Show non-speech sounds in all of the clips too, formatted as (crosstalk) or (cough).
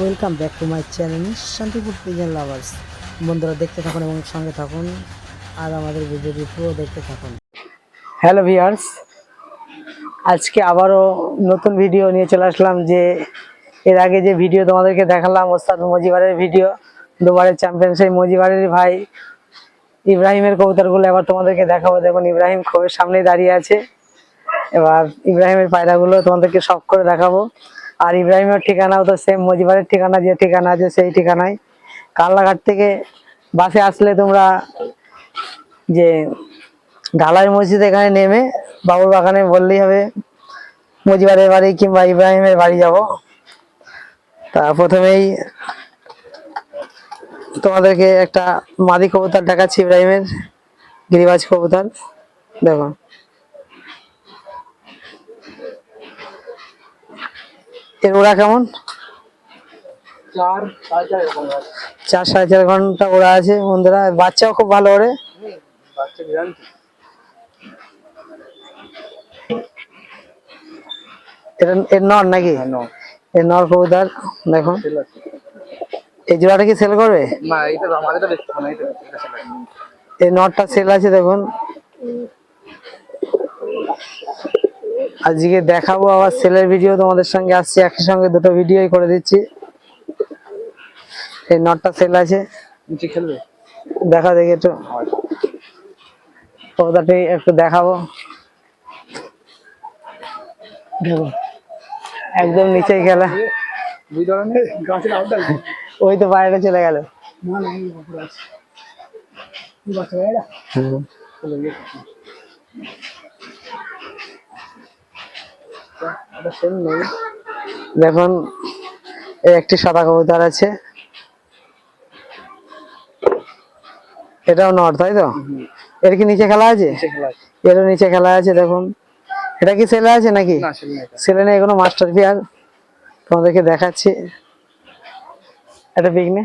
Welcome back to my channel Shantipur pigeon lovers বন্ধুরা, দেখতে থাকুন এবং সঙ্গে থাকুন। আর আমাদের ভিডিওটি পুরো দেখতে থাকুন। হ্যালো ভিয়ার্স আজকে আবারও নতুন ভিডিও নিয়ে চলে আসলাম যে, এর আগে যে ভিডিও তোমাদেরকে দেখালাম, ওস্তাদ মজিবারের ভিডিও দুবারের চ্যাম্পিয়ন সেই মজিবারের ভাই ইব্রাহিমের কবুতরগুলো এবার তোমাদেরকে দেখাবো। দেখুন, ইব্রাহিম খোবের সামনেই দাঁড়িয়ে আছে। এবার ইব্রাহিমের পায়রাগুলো তোমাদেরকে সব করে দেখাবো। আর ইব্রাহিমের ঠিকানাও তো সেম মজিবারের ঠিকানা যে ঠিকানা আছে সেই ঠিকানায়। কাল্লাঘাট থেকে বাসে আসলে তোমরা যে ঢালাই মসজিদ এখানে নেমে বাবুর বাগানে বললেই হবে, মজিবারের বাড়ি কিংবা ইব্রাহিমের বাড়ি যাব। তা প্রথমেই তোমাদেরকে একটা মাদি কবুতর দেখাচ্ছি ইব্রাহিমের, গিরিবাজ কবুতর। দেখো। এর ওরা কেমন? চার সাড়ে চার ঘণ্টা ওরা আছে। বন্ধুরা বাচ্চাও খুব ভালো ওরে এর নর নাকি? এর নর কবুতর দেখো। এই জোড়াটা কি সেল করবে? না এটা আমাদের না এটা এটা এই নটটা সেল আছে দেখুন। আজকে দেখাবো আবার সেলের ভিডিও তোমাদের সঙ্গে আসছি একই সঙ্গে দুটো ভিডিওই করে দিচ্ছি। এই নটটা সেল আছে। খেলবে? দেখা দেখি একটু। কবুতরটি একটু দেখাবো। দেখো একদম নিচে খেলা। ওই তো বাইরে চলে গেল। না না দেখুন এই একটি সাদা কবুতর আছে। এটাও নট তাই তো? এর কি নিচে খেলা আছে? এরও নিচে খেলা আছে দেখুন। এটা কি ছেলে আছে নাকি? এটা। ছেলে নেই এখনও মাস্টার পিয়ার? তোমাদেরকে দেখাচ্ছি। একটা পিকনে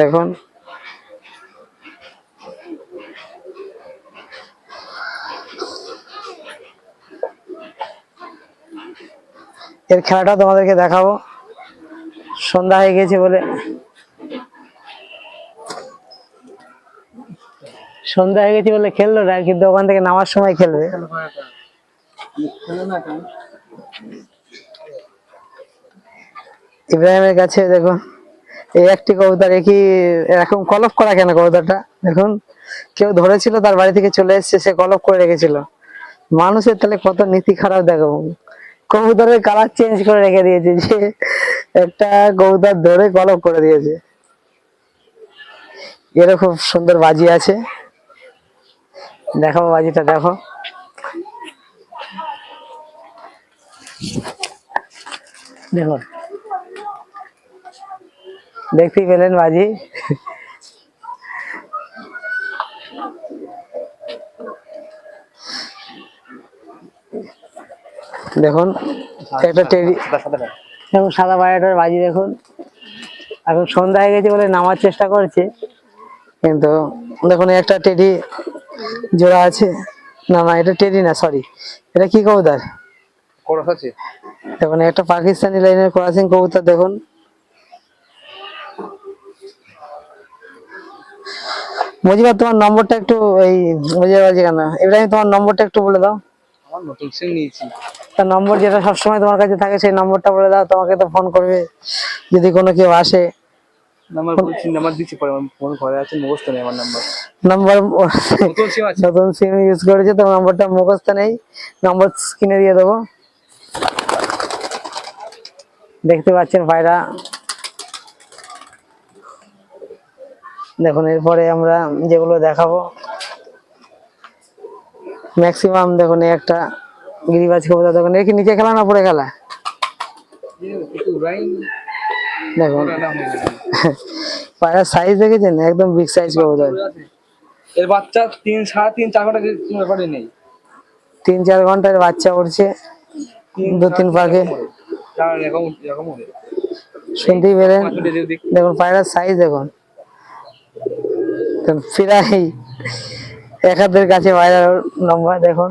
দেখুন এর খেলাটা তোমাদেরকে দেখাবো। সন্ধ্যা হয়ে গেছে বলে। সন্ধ্যা হয়ে গেছে বলে খেললো, না, কিন্তু ওখান থেকে নামার সময় খেলবে। ইব্রাহিমের কাছে দেখুন, এই একটি কবুতর একই এরকম কলপ করা কেন কবুতরটা? দেখুন, কেউ ধরেছিল তার বাড়ি থেকে চলে এসেছে, সে কলপ করে রেখেছিল। মানুষের তাহলে কত নীতি খারাপ দেখো। কবুতরের কালার চেঞ্জ করে রেখে দিয়েছে যে একটা কবুতর ধরে কলপ করে দিয়েছে। এরও খুব সুন্দর বাজি আছে। দেখো বাজিটা, দেখো। দেখো। দেখতেই পেলেন বাজি। দেখুন একটা টেরি সাদা সাদা বাড়িটার বাজি দেখুন। এখন সন্ধ্যা হয়ে গেছে বলে নামার চেষ্টা করছে কিন্তু দেখুন একটা টেডি জোড়া আছে। না না এটা টেডি না সরি এটা কি কবুতর? দেখুন একটা পাকিস্তানি লাইনের ক্রসিং কবুতর দেখুন। মজিবার তোমার নম্বরটা একটু এই মজিবার বাজি কেন? আমি তোমার নম্বরটা একটু বলে দাও। আমার নতুন সিম নিয়েছি। তার নম্বর যেটা সবসময় তোমার কাছে থাকে সেই নম্বরটা বলে দাও তোমাকে তো ফোন করবে। যদি কোনো কেউ আসে। নাম্বার বলছি নাম্বার দিচ্ছি পরে আমার ফোন ঘরে আছে মুখস্থ নেই আমার নাম্বার নাম্বার নতুন সিম আছে? নতুন সিম ইউজ করেছে তো নম্বরটা মুখস্থ নেই। নম্বর স্ক্রিনে দিয়ে দেবো। দেখতে পাচ্ছেন ভাইরা। দেখুন এরপরে আমরা যেগুলো দেখাবো। ম্যাক্সিমাম দেখুন একটা গিরিবাজ কবুতর দেখুন এর কি নিচে খেলা না পরে খেলা? দেখুন। (laughs) পায়রার সাইজ দেখেছেন? একদম বিগ সাইজ কবুতর। এর বাচ্চা তিন সাড়ে তিন চার ঘণ্টা কোনো ব্যাপারই নেই। তিন চার ঘণ্টার বাচ্চা উঠছে। দু তিন হবে শুনতেই পেলেন। দেখুন পায়রার সাইজ দেখুন। দেখুন, প্রায়। এক হাতের কাছে পায়রার লম্বা দেখুন।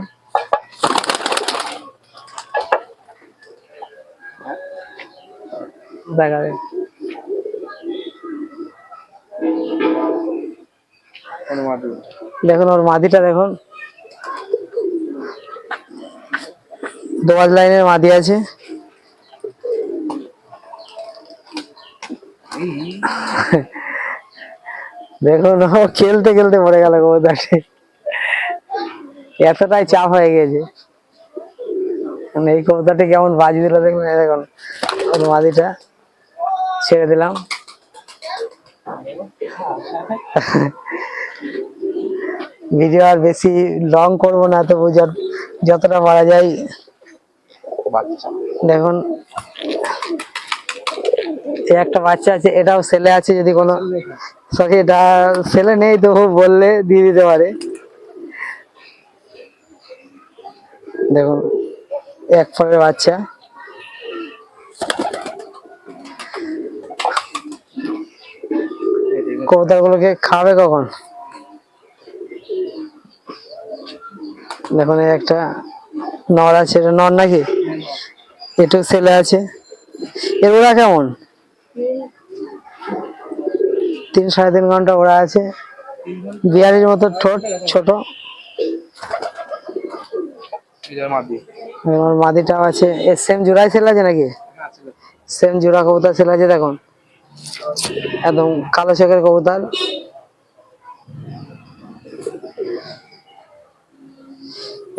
দেখাবে দেখুন ওর মাদিটা দেখুন। দোয়াজ লাইনের মাদি আছে। দেখুন খেলতে খেলতে পড়ে গেল কবুতরটি। এতটাই চাপ হয়ে গেছে। মানে এই কবুতরটি কেমন বাজি দিল দেখুন দেখুন, ওর মাদিটা ছেড়ে দিলাম। ভিডিও আর বেশি লং করব না, তবু যত- যতটা পারা যায়, দেখুন। একটা বাচ্চা আছে, এটাও ছেলে আছে, যদি কোনো সরি এটা ছেলে নেই, তবু বললে দিয়ে দিতে পারে। দেখুন এক পরের বাচ্চা। কবুতর গুলোকে খাবে কখন? দেখুন একটা নর আছে, এটা নর নাকি? একটু ছেলে আছে। এর ওরা কেমন? তিন সাড়ে তিন ঘণ্টা ওরা আছে। বিহারির মতো ঠোঁট, ছোট। এবং ওর মাদিটাও আছে। সেম জোড়াই ছেলে আছে নাকি? সেম জোড়া কবুতর ছেলে আছে দেখুন। একদম কালো চোখের কবুতর।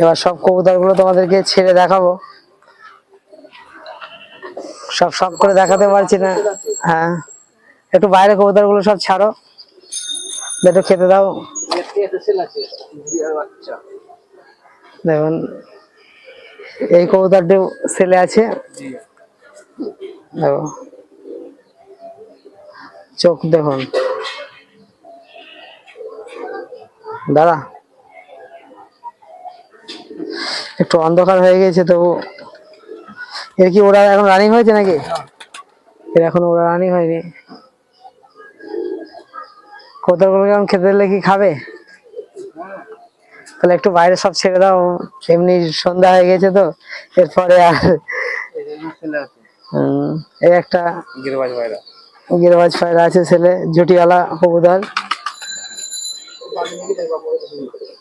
এবার সব কবুতরগুলো তোমাদেরকে ছেড়ে দেখাবো। সব সব করে দেখাতে পারছি না। হ্যাঁ একটু বাইরে কবুতরগুলো সব ছাড়ো। একটু খেতে দাও। দেখুন। এই কবুতরটি ছেলে আছে। দেখো। চোখ দেখুন। দাদা একটু অন্ধকার হয়ে গেছে তবু। এর কি ওরা এখন রানিং হয়েছে নাকি? এর এখন ওরা রানিং হয়নি। কতগুলো কেমন খেতে দিলে কি খাবে? তাহলে একটু বাইরে সব ছেড়ে দাও এমনি সন্ধ্যা হয়ে গেছে তো এরপরে আর এই একটা গিরবাজ পায়রা আছে ছেলে জুটিওয়ালা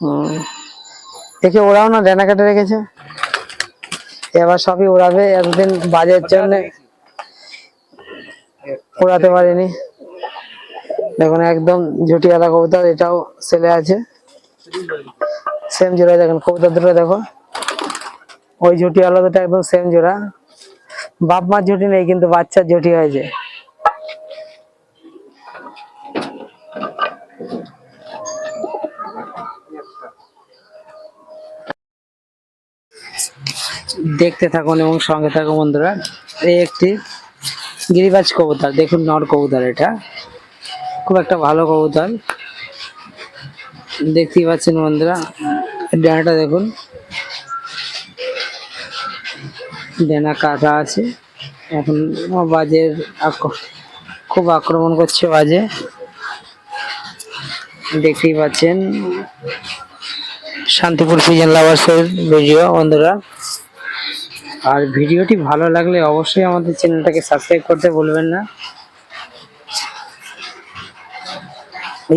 হুম। একে ওরাও না ডানা কেটে রেখেছে? এবার সবই ওড়াবে এতদিন বাজের জন্য ওড়াতে পারিনি। দেখুন একদম ঝুটিওয়ালা কবুতর এটাও ছেলে আছে। সেম জোড়া দেখেন, কবুতর দুটো দেখো। ওই ঝুটিওয়ালা দুটো একদম সেম জোড়া। বাপ মার ঝুটি নেই, কিন্তু বাচ্চার ঝুটি হয়েছে। দেখতে থাকুন এবং সঙ্গে থাকুন বন্ধুরা, এই একটি গিরিবাজ কবুতর, দেখুন নর কবুতর এটা। খুব একটা ভালো কবুতর। দেখতেই পাচ্ছেন বন্ধুরা ডানাটা দেখুন। ডানা কাটা আছে। এখন বাজের খুব আক্রমণ করছে বাজে। দেখতেই পাচ্ছেন শান্তিপুর পিজন লাভার্সের ভিডিও বন্ধুরা। আর ভিডিওটি ভালো লাগলে অবশ্যই আমাদের চ্যানেলটাকে সাবস্ক্রাইব করতে ভুলবেন না।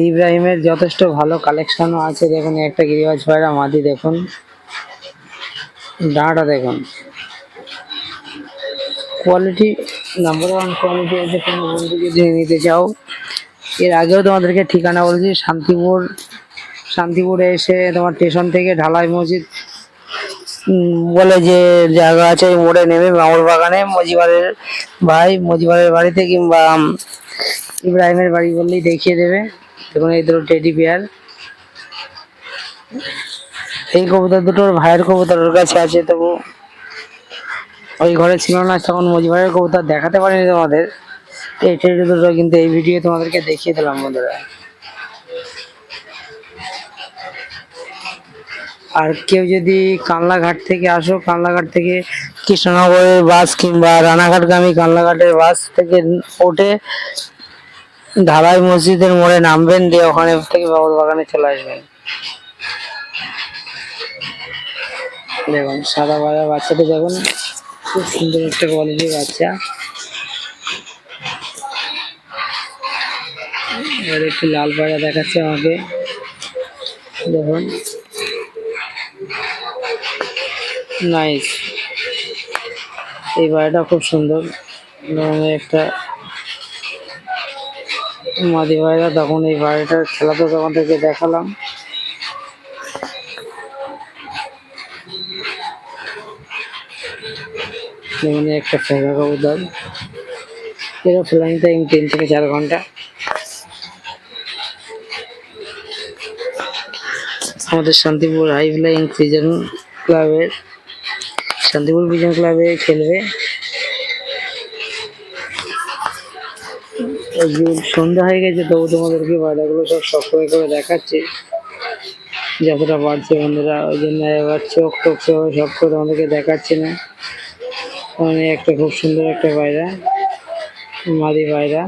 ইব্রাহিমের যথেষ্ট ভালো কালেকশনও আছে। দেখুন, একটা গিরিবাজ পায়রা মাদি দেখুন। ডাঁটা, দেখুন। কোয়ালিটি নাম্বার ওয়ান কোয়ালিটি আছে কোনো বন্ধু যদি নিতে চাও, এর আগেও তোমাদেরকে ঠিকানা বলছি, শান্তিপুর। শান্তিপুরে এসে তোমার স্টেশন থেকে ঢালাই মসজিদ বলে যে জায়গা আছে মোড়ে নেমে মামুর বাগানে মজিবারের ভাই মজিবারের বাড়িতে কিংবা ইব্রাহিমের বাড়ি বললেই দেখিয়ে দেবে। দেখুন এই দুটো টেডি বিয়ার এই কবুতর দুটোর ভাইয়ের কবুতর ওর কাছে আছে, তবু ওই ঘরে ছিল না, তখন মজিবারের কবুতর দেখাতে পারিনি তোমাদের। এই টেডি দুটো কিন্তু এই ভিডিও তোমাদেরকে দেখিয়ে দিলাম বন্ধুরা। আর কেউ যদি কানলাঘাট থেকে আসো কানলাঘাট থেকে কৃষ্ণনগরের বাস কিংবা রানাঘাটগামী কানলাঘাটের বাস থেকে ওঠে ধারাই মসজিদের মোড়ে নামবেন, দিয়ে ওখানে থেকে বাবুল বাগানে চলে আসবেন। দেখুন, সাদা বাড়া বাচ্চাটা দেখুন, খুব সুন্দর একটা কোয়ালিটির বাচ্চা। এবার একটু লাল পায়রা দেখাচ্ছে আমাকে। দেখুন। নাইস এই পায়রাটা খুব সুন্দর। একটা মাদি ভাইরা, তখন এই বাড়িটার খেলা তো তোমাদেরকে দেখালাম। এখানে একটা ফেরা কবুতর। এরা ফ্লাইং টাইম তিন থেকে চার ঘণ্টা। আমাদের শান্তিপুর হাই ফ্লাইং পিজন ক্লাবের শান্তিপুর পিজন ক্লাবে খেলবে। সন্ধ্যা হয়ে গেছে, তবু তোমাদেরকে বায়রাগুলো সব সবসময় করে দেখাচ্ছে। যতটা পারছে বন্ধুরা, ওই জন্য এবার চোখ টোক সব করে তোমাদেরকে দেখাচ্ছে না। মানে একটা খুব সুন্দর একটা পায়রা, মাদি পায়রা।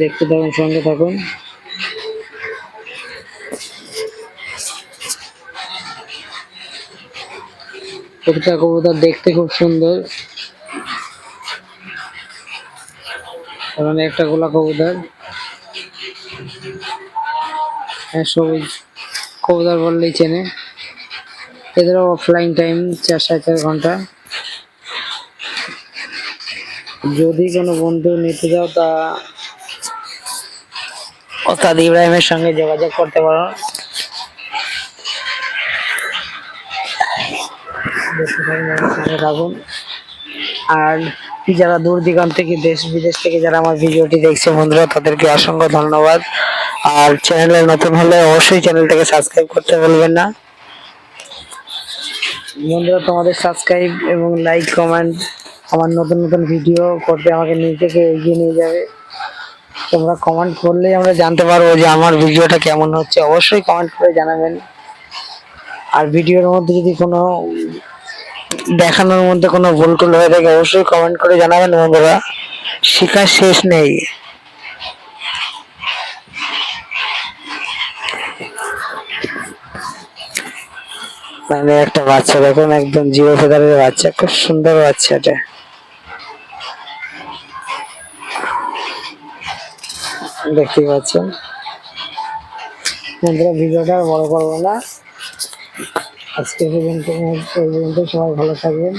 দেখতে থাকুন, সঙ্গে থাকুন। প্রতিটা কবুতর দেখতে খুব সুন্দর। একটা গোলা কবুতর। হ্যাঁ সবুজ কবুতর বললেই চেনে এদেরও অফলাইন টাইম চার সাড়ে চার ঘণ্টা। যদি কোনো বন্ধু নিতে যাও তা ওস্তাদ ইব্রাহিমের সঙ্গে যোগাযোগ করতে পারো থাকুন আর যারা দূর দিগন্ত থেকে দেশ বিদেশ থেকে যারা আমার ভিডিওটি দেখছে, বন্ধুরা, তাদেরকে অসংখ্য ধন্যবাদ। আর চ্যানেলে নতুন হলে অবশ্যই চ্যানেলটাকে সাবস্ক্রাইব করতে বলবেন না। বন্ধুরা, তোমাদের সাবস্ক্রাইব এবং লাইক, কমেন্ট আমার নতুন নতুন ভিডিও করতে আমাকে নিজেকে এগিয়ে নিয়ে যাবে। তোমরা কমেন্ট করলেই আমরা জানতে পারব যে আমার ভিডিওটা কেমন হচ্ছে। অবশ্যই কমেন্ট করে জানাবেন। আর ভিডিওর মধ্যে যদি কোনো দেখানোর মধ্যে কোনো ভুল টুল হয়ে থাকে, অবশ্যই কমেন্ট করে জানাবেন বন্ধুরা। শেখার শেষ নেই। মানে একটা বাচ্চা দেখুন, একদম জিরো ফেদারের বাচ্চা। খুব সুন্দর বাচ্চা এটা দেখতেই পাচ্ছেন। বন্ধুরা, ভিডিওটা বড় করব না। আজকে পর্যন্ত পর্যন্ত সবাই ভালো থাকবেন।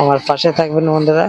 আমার পাশে থাকবেন বন্ধুরা।